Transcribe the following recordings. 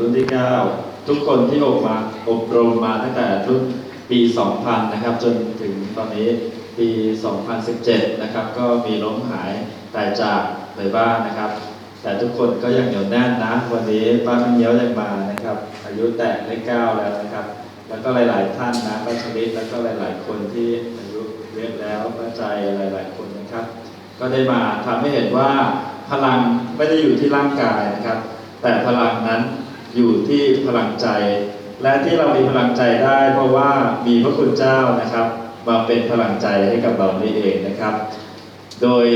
รุ่นที่ 9 ทุกคนที่อบมาอบรมมาตั้งแต่รุ่นปี 2000 นะครับ จนถึงตอนนี้ปี 2017 นะครับ ก็มีล้มหายตายจากไปบ้างนะครับ แต่ทุกคนก็ยังเหนียวแน่นนะ วันนี้ป้าแม่เงี้ยวยังมานะครับ อายุแตะเลขเก้าแล้วนะครับ แล้วก็หลาย ๆ ท่านนะป้าชลิดแล้วก็หลาย ๆ คนที่อายุเยอะแล้วป้าใจหลาย ๆ คนนะครับ ก็ได้มาทำให้เห็นว่าพลังไม่ได้อยู่ที่ร่างกายนะครับ แต่พลังนั้น อยู่ที่พลังใจ และที่เรามีพลังใจได้ เพราะว่ามีพระคุณเจ้านะครับ มาเป็นพลังใจให้กับเรานี่เองนะครับ โดย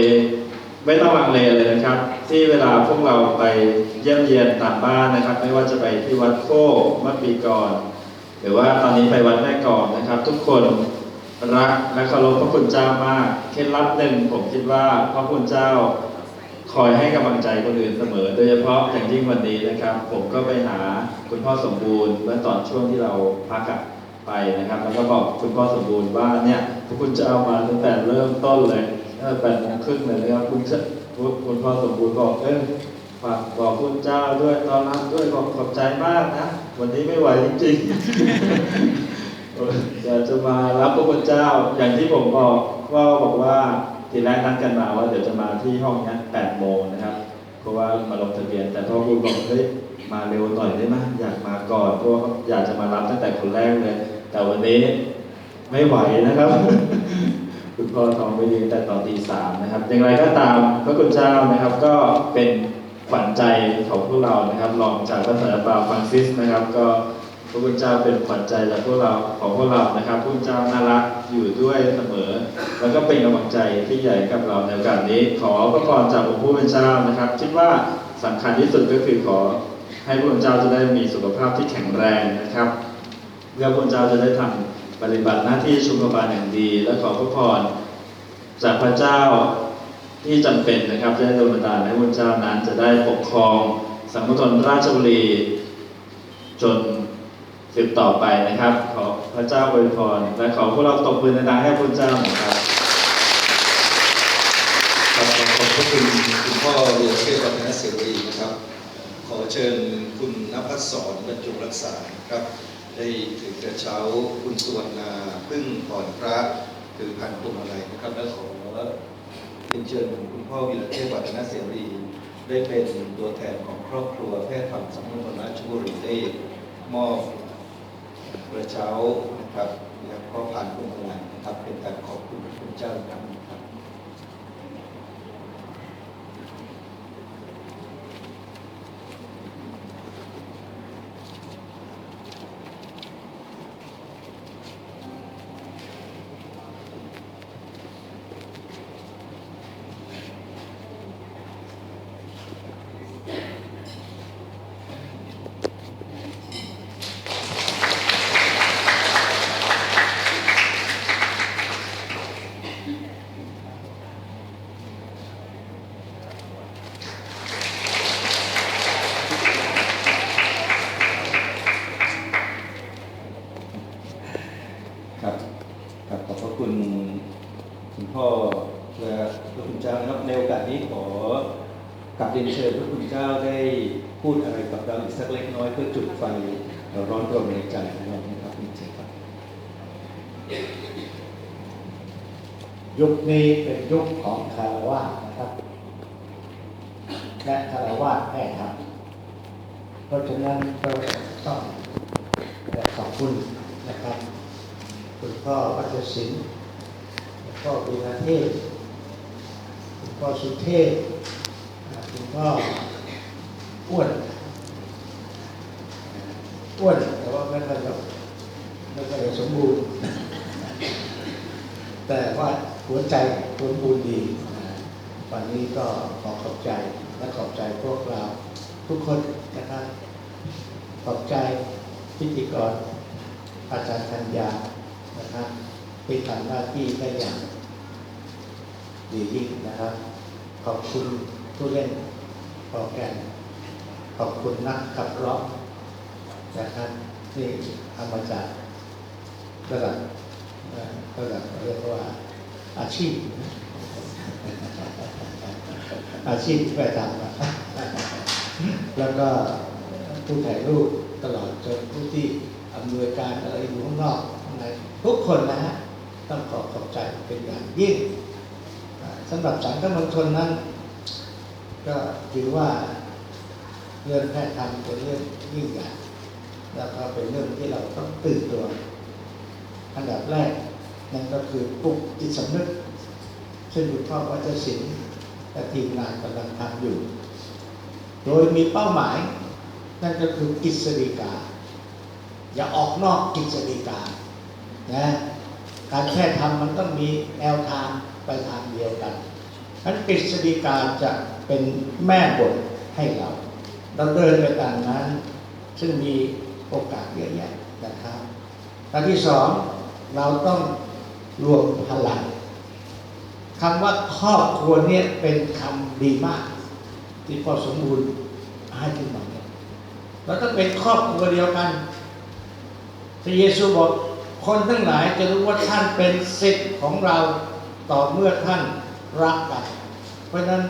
ไม่ต้องลังเลเลยนะครับ ที่เวลาพวกเราไปเยี่ยมเยียนตามบ้านนะครับ ไม่ว่าจะไปที่วัดโคกมื่อปีก่อนหรือว่าตอนนี้ไปวัดแม่กลองนะครับ ทุกคนรักและเคารพพระคุณเจ้ามากเคล็ดลับหนึ่งผมคิดว่าพระคุณเจ้า คอยให้กำลังใจคนอื่นเสมอ โดยเฉพาะอย่างยิ่งวันนี้นะครับ ผมก็ไปหาคุณพ่อสมบูรณ์เมื่อตอนช่วงที่เราพักอะไปนะครับ แล้วก็บอกคุณพ่อสมบูรณ์ว่าเนี่ยพระคุณเจ้ามาตั้งแต่เริ่มต้นเลยตั้งแต่แปดโมงครึ่งเลยนะครับคุณเจ้าคุณพ่อสมบูรณ์บอกเออฝากบอกคุณเจ้าด้วยตอนรับด้วยบอกขอบใจมากนะ วันนี้ไม่ไหวจริงๆอยากจะมารับพระคุณเจ้าอย่างที่ผมบอกว่าบอกว่า ทีแรกนัดกันมาว่าเดี๋ยวจะมาที่ห้องนี้8โมงนะครับเพราะว่ามาลงทะเบียน แต่พ่อคุณบอกเฮ้ยมาเร็วหน่อยได้ไหมอยากมาก่อนเพราะว่าอยากจะมารับตั้งแต่คนแรกเลย แต่วันนี้ไม่ไหวนะครับ คุณพ่อท้องไม่ดีแต่ตอนตีสามนะครับ อย่างไรก็ตามพระคุณเจ้านะครับ ก็เป็นขวัญใจของพวกเรานะครับรองจากพระสันตะปาฟรังซิสนะครับ ก็ ระคุณเจ้าเป็นขวัญใจจากพวกเราของพวกเรานะครับพระคุณเจ้าน่ารักอยู่ด้วยเสมอ แล้วก็เป็นกำลังใจที่ใหญ่กับเราในโอกาสนี้ ขอพระพรจากองค์ผู้เป็นเจ้านะครับ คิดว่าสำคัญที่สุดก็คือขอให้พระคุณเจ้าจะได้มีสุขภาพที่แข็งแรงนะครับเพื่อพระคุณเจ้าจะได้ทำปฏิบัติหน้าที่ชุมบาลอย่างดี และขอพระพรจากพระเจ้าที่จำเป็นนะครับจะได้โดลบันดาลให้พระคุณเจ้านั้นจะได้ปกครองสัมพุทนราชบุรีจน สืบต่อไปนะครับ ขอพระเจ้าอวยพรและขอพวกเราตบมือดังให้พระเจ้าหน่ครับครับขอบพระคุณคุณพ่อหลวงเทพวัฒนเสรีนะครับ ขอเชิญคุณนภัสสรบรรจุรักษาครับ ได้ถือกระเช้าคุณสวรรณาพึ่งผ่อนพระถือพันพวงมาลัยนะครับและขอเป็นเชิญคุณพ่อวิรเทพวัฒนเสรีได้เป็นตัวแทนของครอบครัวแพทย์ธรรมสังคมราชบุรีได้มอบ มื่อเช้านะครับแล้วก็ผ่านพวงมาลัยนะครับเป็นการขอบคุณพระคุณเจ้าดังหนึ่งครับครับครับขอบพระคุณคุณพ่อและพระคุณเจ้านะครับในโอกาสนี้ขอกลับเรีย นเชิญพระคุณเจ้าได้พูดอะไรกับเราอีกสักเล็กน้อยเพื่อจุดไฟร้อนรนในใจของเรานะครับคุณเจ้าครับยุคนี้เป็นยุคของคารวะนะครับ และคารวะแม่ทำเพราะฉะนั้นเราต้องขอบคุณนะครับคุณพ่อวัชศิลป์คุณพ่อวีระเทพคุณพ่อสุเทพ อ่าคุณพ่ออ้วนอ้วนแต่ว่าไม่ค่อยแบบไม่ค่อยสมบูรณ์ แต่ว่าหัวใจสมบูรณ์ดีวันนี้ก็ขอขอบใจและขอบใจพวกเราทุกคนนะครับขอบใจพิธีกรอาจารย์ธัญญานะครับที่ทำหน้าที่ได้อย่างดียิ่งนะครับ ขอบคุณผู้เล่น โปรแกรมขอบคุณนักขับร้องนะครับที่ทำมาจากระดับเอ่อก็แบบเรียกว่าอาชีพ อาชีพที่ไปทำแล้วก็ผู้ถ่ายรูปตลอดจนผู้ที่อำนวยการอะไรอยู่ข้างนอกข้างในทุกคนนะฮะต้องขอขอบใจเป็นอย่างยิ่งสำหรับสังฆมณฑลนั้น ก็ถือว่าเรื่องแพทย์ธรรมเป็นเรื่องยิ่งใหญ่แล้วก็เป็นเรื่องที่เราต้องตื่นตัว อันดับแรกนั่นก็คือปลุกจิตสำนึก ซึ่งหลวงพ่อวัชศิลป์และทีมงานกำลังทำอยู่ โดยมีเป้าหมาย นั่นก็คือกิจสฎีกา อย่าออกนอกกิจสฎีกานะการแค่ทำมันต้องมีแนวทางไปทางเดียวกันนั้นกิจสฎีกาจะ เป็นแม่บทให้เราเราเดินไปตามนั้น ซึ่งมีโอกาสเยอะแยะนะครับอันที่สองเราต้องรวมพลังคำว่าครอบครัวเนี่ยเป็นคำดีมาก ที่พอสมบูรณ์ให้ขึ้นมาเนี่ยเราต้องเป็นครอบครัวเดียวกันพระเยซูบอกคนทั้งหลายจะรู้ว่าท่านเป็นสิทธิ์ของเราต่อเมื่อท่านรักกัน เพราะฉะนั้น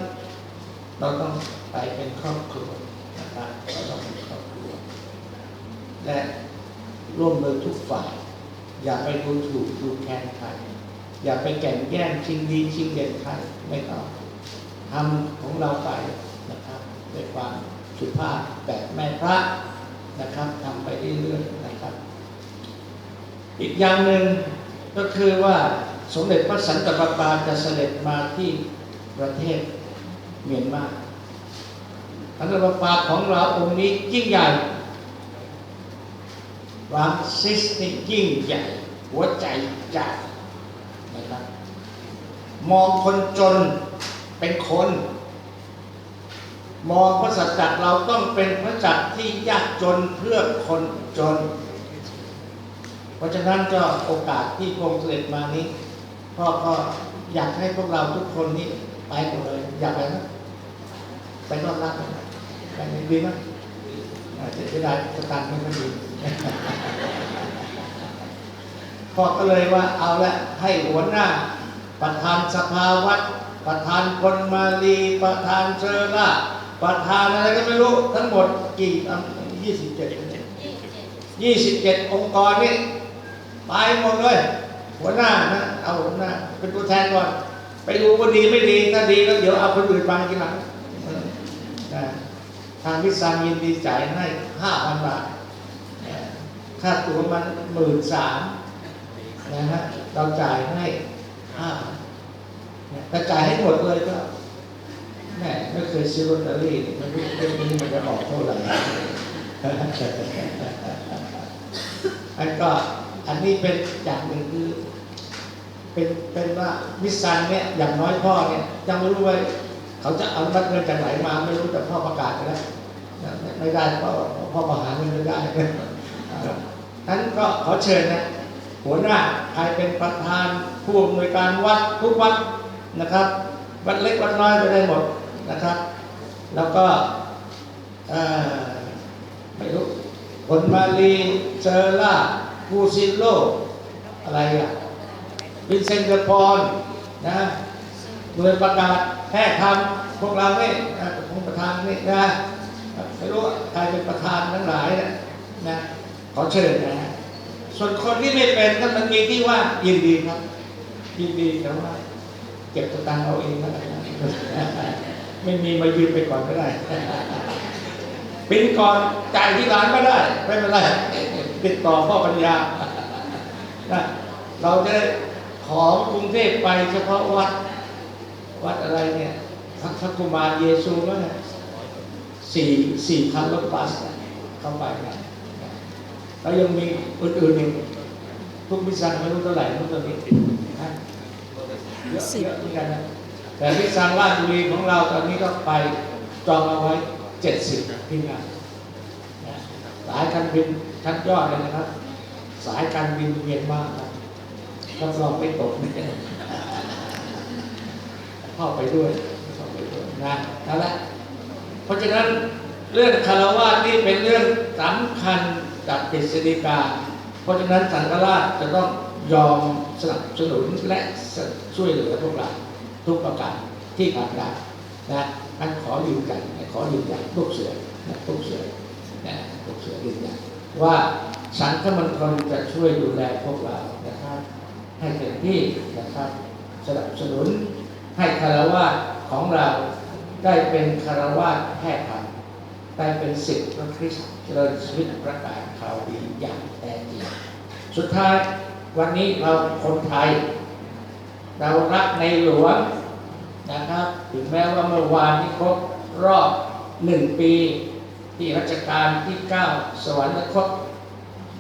เราต้องไปเป็นครอบครัวนะครับเราต้องเป็นครอบครัว และร่วมมือทุกฝ่าย อย่าไปดูถูกดูแคลนใครอย่าไปแก่งแย่งชิงดีชิงเด่นใครไม่ต้องทำของเราไปนะครับด้วยความสุภาพแบบแม่พระนะครับทำไปเรื่อยๆนะครับ อีกอย่างหนึ่งก็คือว่าสมเด็จพระสันตะปาปาจะเสด็จมาที่ประเทศ เมียนมาสันตะปาปาของเราองค์นี้ยิ่งใหญ่วางซิสนี่ยิ่งใหญ่ หัวใจใหญ่นะครับมองคนจนเป็นคน มองพระสัจจะเราต้องเป็นพระจักรที่ยากจนเพื่อคนจน เพราะฉะนั้นก็โอกาสที่พระองค์เสด็จมานี้พ่อก็อยากให้พวกเราทุกคนนี้ ไปหมดเลยอยากไปไหมไปต้อนรับไหมไปดีไหมอาจจะได้สตางค์ไม่ค่อยดีพ่อก็เลยว่าเอาละให้หัวหน้า ประธานสภาวัด ประธานคนมาลีประธานเชอร่าประธานอะไรก็ไม่รู้ ทั้งหมดกี่ยี่สิบเจ็ดยี่สิบเจ็ดองค์กรนี่ไปหมดเลย หัวหน้านะเอาหัวหน้า เป็นตัวแทนก่อน ไปดูว่าดีไม่ดีถ้าดีแล้วเดี๋ยวเอาคนอื่นมาทีหลังทางพิซานยินดีจ่ายให้ห้าพันบาทค่าตัวมันหมื่นสามนะฮะเราจ่ายให้ห้าแต่จ่ายให้หมดเลยก็แม่ไม่เคยซื้อลอตเตอรี่ไม่รู้เรื่องนี้มันจะออกเท่าไหร่อันก็อันนี้เป็นอย่างหนึ่งคือ เป็นเป็นว่ามิสซันเนี่ยอย่างน้อยพ่อเนี่ยยังไม่รู้ว่าเขาจะเอาบัตรเงินจากไหนมาไม่รู้แต่พ่อประกาศไปแล้วนะไม่ได้พราะพ่อประหารเงินไม่ได้นั้นก็ขอเชิญนะหัวหน้าใครเป็นประธานผู้อำนวยการวัดทุกวัดนะครับ วัดเล็กวัดน้อยไปได้หมดนะครับ แล้วก็ไม่รู้คนมาลีเซอร่ากูซิโลอะไรอะ วินเซนเดอร์พอนนะโดยประกาศแพทย์ทำพวกเราเนี่ยนะผมประธานนี่นะไม่รู้ใครเป็นประธานทั้งหลายเนยนะขอเชิญนะ ส่วนคนที่ไม่เป็นถ้ามันมีที่ว่ายินดีครับ ยินดีแต่ว่าเก็บตางค์เอาเองนะไม่มีมายืมไปก่อนก็ได้ปินก่อนจ่ายที่ร้านก็ได้ ไม่เป็นไรติดต่อพ่อปัญญานะเราจะได้ ของกรุงเทพไปเฉพาะวัด วัดอะไรเนี่ยพระพระกุมารเยซูเนี่ยสี่สี่คันรถบัสเข้าไปนะแล้วยังมีอื่นๆอีกทุกมิสซันไม่รู้เท่าไหร่ไม่รู้ตัวนี้นะเยอะเยอะเหมือนกันนะแต่มิสซันราชบุรีของเราตอนนี้ก็ไปจองเอาไว้เจ็ดสิบที่งานนะสายการบินชั้นยอดเลยนะครับ สายการบินเมียนมาค รับรับไม่ตกแน่เข้าไปด้วยเข้าไปด้วยนะนั่นแหละเพราะฉะนั้นเรื่องคารวะนี่เป็นเรื่องสำคัญกับกฤษฎีกา เพราะฉะนั้นสังฆราชจะต้องยอมสนับสนุนและช่วยเหลือพวกเราทุกประการที่ทำได้นะนั้นขอยืนยันขอยืนยันลูกเสือนะลูกเสือนะลูกเสือยืนยันว่าสังฆมณฑลจะช่วยดูแลพวกเรานะครับ ให้เต็มที่นะครับสนับสนุนให้คารวะของเราได้เป็นคารวะแพทย์ธรรมได้เป็นสิทธิพระคริสต์เจริญชีวิตประกาศข่าวดีอย่างแท้จริงสุดท้ายวันนี้เราคนไทย เรารักในหลวงนะครับถึงแม้ว่าเมื่อวานนี้ครบรอบหนึ่งปี ที่รัชกาลที่ 9 สวรรคต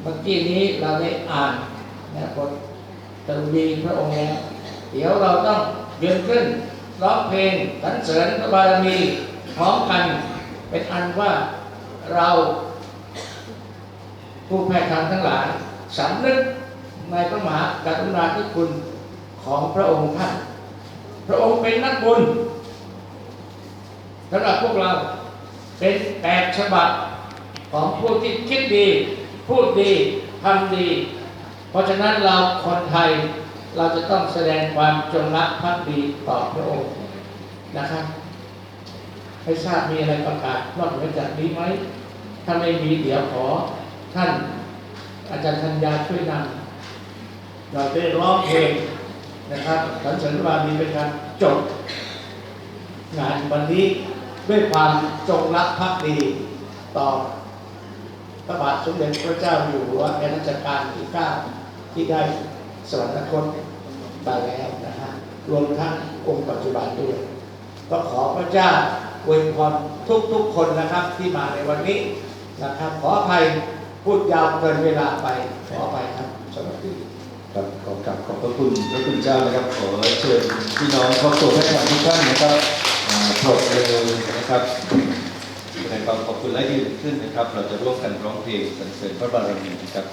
เมื่อกี้นี้เราได้อ่านนะบท ตรุดีพระองค์แล้วเดี๋ยวเราต้องยืนขึ้นร้องเพลงสรรเสริญพระบารมีพร้อมกันเป็นอันว่าเราผู้แพ้ทางทั้งหลายสำนึกในพระมหากรุณาธิคุณของพระองค์ท่าน พระองค์เป็นนักบุญสำหรับพวกเราเป็นแบบฉบับของผู้ที่คิดดี พูดดีทำดี เพราะฉะนั้นเราคนไทยเราจะต้องแสดงความจงรักภักดีต่อพระองค์นะครับให้ทราบมีอะไรประกาศนอกเหนือจากนี้ไหมถ้าไม่มีเดี๋ยวขอท่านอาจารย์ธัญญาช่วยนำเราได้ร้องเพลงนะครับสรรเสริญพระบารมีเป็นการจบงานวันนี้ด้วยความจงรักภักดีต่อพระบาทสมเด็จพระเจ้าอยู่หัวในรัชกาลที่9 ที่ได้สวรรคตไปแล้วนะฮะรวมทั้งองค์ปัจจุบันด้วยก็ขอพระเจ้าอวยพรทุกๆคนนะครับที่มาในวันนี้นะครับ ขออภัยพูดยาวเกินเวลาไปขออภัยครับสวัสดีครับขอกราบขอบพระคุณพระคุณเจ้านะครับขอเชิญพี่น้องครอบครัวแพทย์ทาทุกท่านนะครับอ่าปรบมือนะครับแสดงความขอบคุณและยืนขึ้นนะครับ เราจะร่วมกันร้องเพลงสรรเสริญพระบารมีนะครับ